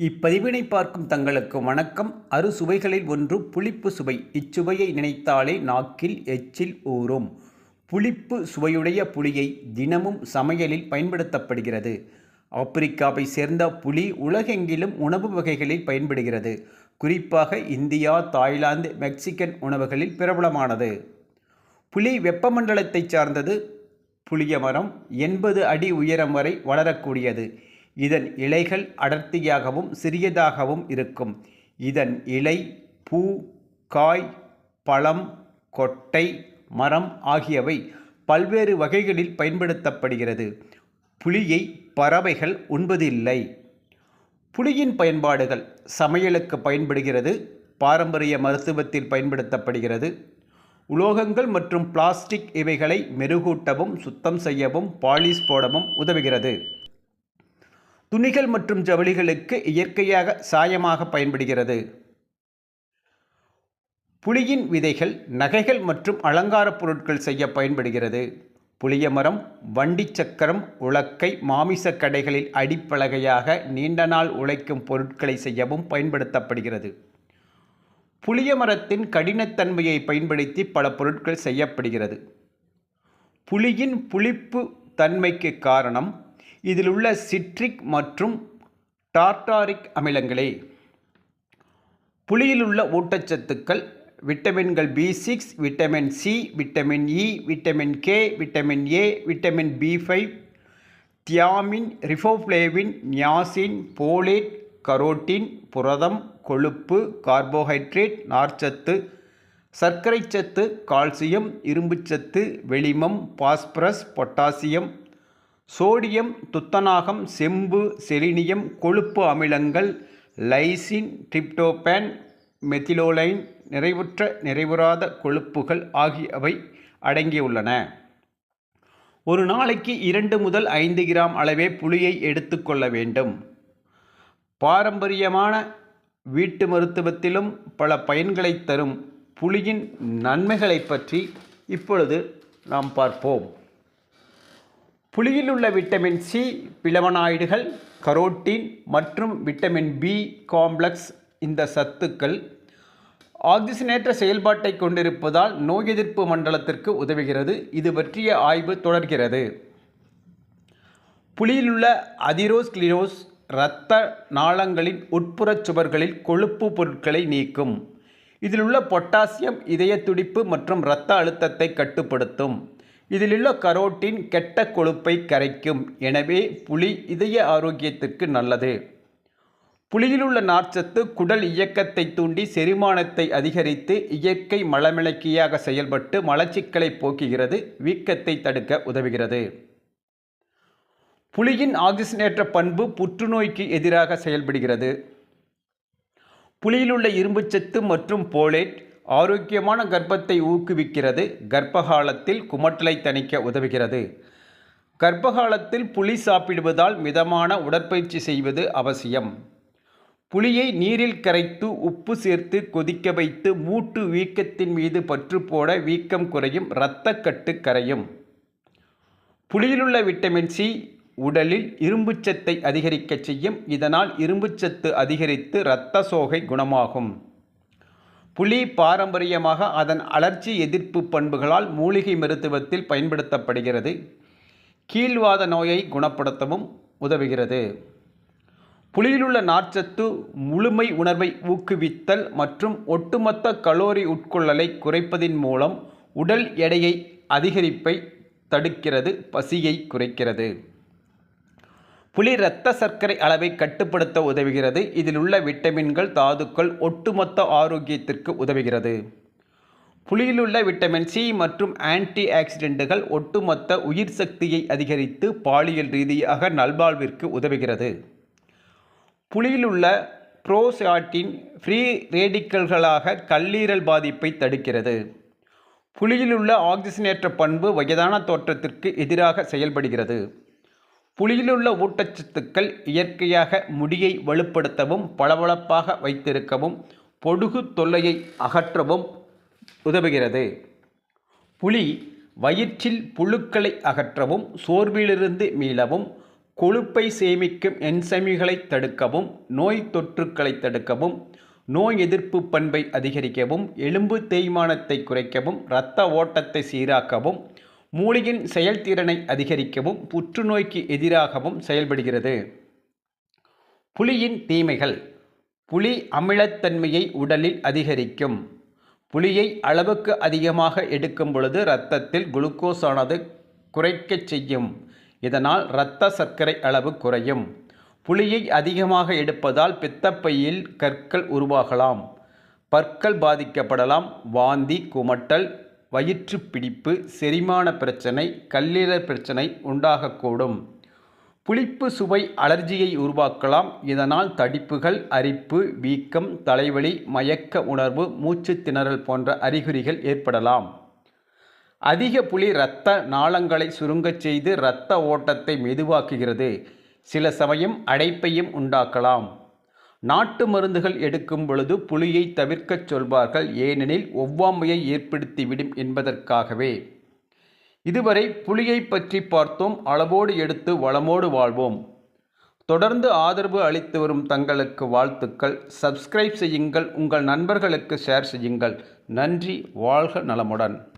இப்பதிவினை பார்க்கும் தங்களுக்கு வணக்கம். அறுசுவைகளில் ஒன்று புளிப்பு சுவை. இச்சுவையை நினைத்தாலே நாக்கில் எச்சில் ஊறும். புளிப்பு சுவையுடைய புளியை தினமும் சமையலில் பயன்படுத்தப்படுகிறது. ஆப்பிரிக்காவை சேர்ந்த புளி உலகெங்கிலும் உணவு வகைகளில் பயன்படுகிறது. குறிப்பாக இந்தியா தாய்லாந்து மெக்சிகன் உணவுகளில் பிரபலமானது. புலி வெப்பமண்டலத்தைச் சார்ந்தது. புளிய மரம் எண்பது அடி உயரம் வரை வளரக்கூடியது. இதன் இலைகள் அடர்த்தியாகவும் சிறியதாகவும் இருக்கும். இதன் இலை பூ காய் பழம் கொட்டை மரம் ஆகியவை பல்வேறு வகைகளில் பயன்படுத்தப்படுகிறது. புளியை பறவைகள் உண்பதில்லை. புளியின் பயன்பாடுகள் சமையலுக்கு பயன்படுகிறது பாரம்பரிய மருத்துவத்தில் பயன்படுத்தப்படுகிறது. உலோகங்கள் மற்றும் பிளாஸ்டிக் இவைகளை மெருகூட்டவும் சுத்தம் செய்யவும் பாலிஷ் போடவும் உதவுகிறது. துணிகள் மற்றும் ஜவுளிகளுக்கு இயற்கையாக சாயமாக பயன்படுகிறது. புளியின் விதைகள் நகைகள் மற்றும் அலங்கார பொருட்கள் செய்ய பயன்படுகிறது. புளிய மரம் வண்டி சக்கரம் உலக்கை மாமிச கடைகளில் அடிப்பலகையாக நீண்ட நாள் உழைக்கும் பொருட்களை செய்யவும் பயன்படுத்தப்படுகிறது. புளிய மரத்தின் கடினத்தன்மையை பயன்படுத்தி பல பொருட்கள் செய்யப்படுகிறது. புளியின் புளிப்பு தன்மைக்கு காரணம் இதில் உள்ள சிட்ரிக் மற்றும் டார்டாரிக் அமிலங்களே. புளியில் உள்ள ஊட்டச்சத்துக்கள் விட்டமின்கள் B six vitamin C vitamin E vitamin K vitamin A vitamin B five thiamine riboflavin niacin folate carotene புரதம் கொழுப்பு கார்போஹைட்ரேட் நார்ச்சத்து சர்க்கரை சத்து கால்சியம் இரும்புச்சத்து வெளிமம் பாஸ்பரஸ் பொட்டாசியம் சோடியம் துத்தநாகம் செம்பு செலினியம் கொழுப்பு அமிலங்கள் லைசின் டிப்டோபேன் மெத்திலோலைன் நிறைவுற்ற நிறைவுறாத கொழுப்புகள் ஆகியவை அடங்கியுள்ளன. ஒரு நாளைக்கு இரண்டு முதல் ஐந்து கிராம் அளவே புளியை எடுத்துக்கொள்ள வேண்டும். பாரம்பரியமான வீட்டு மருத்துவத்திலும் பல பயன்களை தரும் புளியின் நன்மைகளை பற்றி இப்பொழுது நாம் பார்ப்போம். புளியில் உள்ள விட்டமின் சி பிளவனாய்டுகள் கரோட்டின் மற்றும் விட்டமின் பி காம்ப்ளெக்ஸ் இந்த சத்துக்கள் ஆக்சிஜனேற்ற செயல்பாட்டை கொண்டிருப்பதால் நோய் எதிர்ப்பு மண்டலத்திற்கு உதவுகிறது. இது பற்றிய ஆய்வு தொடர்கிறது. புளியிலுள்ள அதிரோஸ்கிளிரோஸ் இரத்த நாளங்களின் உட்புறச் சுவர்களில் கொழுப்பு பொருட்களை நீக்கும். இதில் உள்ள பொட்டாசியம் இதய துடிப்பு மற்றும் இரத்த அழுத்தத்தை கட்டுப்படுத்தும். இதிலுள்ள கரோட்டின் கெட்ட கொழுப்பை கரைக்கும். எனவே புளி இதய ஆரோக்கியத்துக்கு நல்லது. புளியிலுள்ள நார்ச்சத்து குடல் இயக்கத்தை தூண்டி செரிமானத்தை அதிகரித்து இயற்கை மலமிளக்கியாக செயல்பட்டு மலச்சிக்கலை போக்குகிறது வீக்கத்தை தடுக்க உதவுகிறது. புளியின் ஆக்சிஜனேற்ற பண்பு புற்றுநோய்க்கு எதிராக செயல்படுகிறது. புளியிலுள்ள இரும்புச்சத்து மற்றும் போலேட் ஆரோக்கியமான கர்ப்பத்தை ஊக்குவிக்கிறது கர்ப்பகாலத்தில் குமட்டலை தணிக்க உதவுகிறது. கர்ப்பகாலத்தில் புளி சாப்பிடுவதால் மிதமான உடற்பயிற்சி செய்வது அவசியம். புளியை நீரில் கரைத்து உப்பு சேர்த்து கொதிக்க வைத்து மூட்டு வீக்கத்தின் மீது பற்று போட வீக்கம் குறையும் இரத்தக்கட்டு கரையும். புளியிலுள்ள விட்டமின் சி உடலில் இரும்புச்சத்தை அதிகரிக்கச் செய்யும். இதனால் இரும்புச்சத்து அதிகரித்து இரத்த சோகை குணமாகும். புலி பாரம்பரியமாக அதன் அலர்ச்சி எதிர்ப்பு பண்புகளால் மூலிகை மருத்துவத்தில் பயன்படுத்தப்படுகிறது. கீழ்வாத நோயை குணப்படுத்தவும் உதவுகிறது. புலியிலுள்ள நார்ச்சத்து முழுமை உணர்வை ஊக்குவித்தல் மற்றும் ஒட்டுமொத்த கலோரி உட்கொள்ளலை குறைப்பதின் மூலம் உடல் எடையை அதிகரிப்பை தடுக்கிறது பசியை குறைக்கிறது. புலி இரத்த சர்க்கரை அளவை கட்டுப்படுத்த உதவுகிறது. இதில் உள்ள விட்டமின்கள் தாதுக்கள் ஒட்டுமொத்த ஆரோக்கியத்திற்கு உதவுகிறது. புளியிலுள்ள விட்டமின் சி மற்றும் ஆன்டி ஆக்சிடென்ட்டுகள் ஒட்டுமொத்த உயிர் சக்தியை அதிகரித்து பாலியல் ரீதியாக நல்வாழ்விற்கு உதவுகிறது. புளியிலுள்ள ப்ரோசாட்டின் ஃப்ரீ ரேடிக்கல்களாக கல்லீரல் பாதிப்பை தடுக்கிறது. புளியிலுள்ள ஆக்சிஜனேற்ற பண்பு வயதான தோற்றத்திற்கு எதிராக செயல்படுகிறது. புளியிலுள்ள ஊட்டச்சத்துக்கள் இயற்கையாக முடியை வலுப்படுத்தவும் பளபளப்பாக வைத்திருக்கவும் பொடுகு தொல்லையை அகற்றவும் உதவுகிறது. புளி வயிற்றில் புழுக்களை அகற்றவும் சோர்விலிருந்து மீளவும் கொழுப்பை சேமிக்கும் என்சைம்களை தடுக்கவும் நோய் தொற்றுக்களை தடுக்கவும் நோய் எதிர்ப்பு பண்பை அதிகரிக்கவும் எலும்பு தேய்மானத்தை குறைக்கவும் இரத்த ஓட்டத்தை சீராக்கவும் மூளையின் செயல்திறனை அதிகரிக்கவும் புற்றுநோய்க்கு எதிராகவும் செயல்படுகிறது. புலியின் தீமைகள் புலி அமிலத்தன்மையை உடலில் அதிகரிக்கும். புளியை அளவுக்கு அதிகமாக எடுக்கும் பொழுது இரத்தத்தில் குளுக்கோஸ் ஆனது குறைக்கச் செய்யும். இதனால் இரத்த சர்க்கரை அளவு குறையும். புளியை அதிகமாக எடுப்பதால் பித்தப்பையில் கற்கள் உருவாகலாம். பற்கள் பாதிக்கப்படலாம். வாந்தி குமட்டல் வயிற்று பிடிப்பு செரிமான பிரச்சனை கல்லீரல் பிரச்சனை உண்டாகக்கூடும். புளிப்பு சுவை அலர்ஜியை உருவாக்கலாம். இதனால் தடிப்புகள் அரிப்பு வீக்கம் தலைவலி மயக்க உணர்வு மூச்சு திணறல் போன்ற அறிகுறிகள் ஏற்படலாம். அதிக புளி இரத்த நாளங்களை சுருங்கச் செய்து இரத்த ஓட்டத்தை மெதுவாக்குகிறது. சில சமயம் அடைப்பையும் உண்டாக்கலாம். நாட்டு மருந்துகள் எடுக்கும் பொழுது புலியை தவிர்க்கச் சொல்வார்கள் ஏனெனில் ஒவ்வாமையை ஏற்படுத்திவிடும் என்பதற்காகவே. இதுவரை புலியை பற்றி பார்த்தோம் அளவோடு எடுத்து வளமோடு வாழ்வோம். தொடர்ந்து ஆதரவு அளித்து வரும் தங்களுக்கு வாழ்த்துக்கள். சப்ஸ்கிரைப் செய்யுங்கள் உங்கள் நண்பர்களுக்கு ஷேர் செய்யுங்கள். நன்றி வாழ்க நலமுடன்.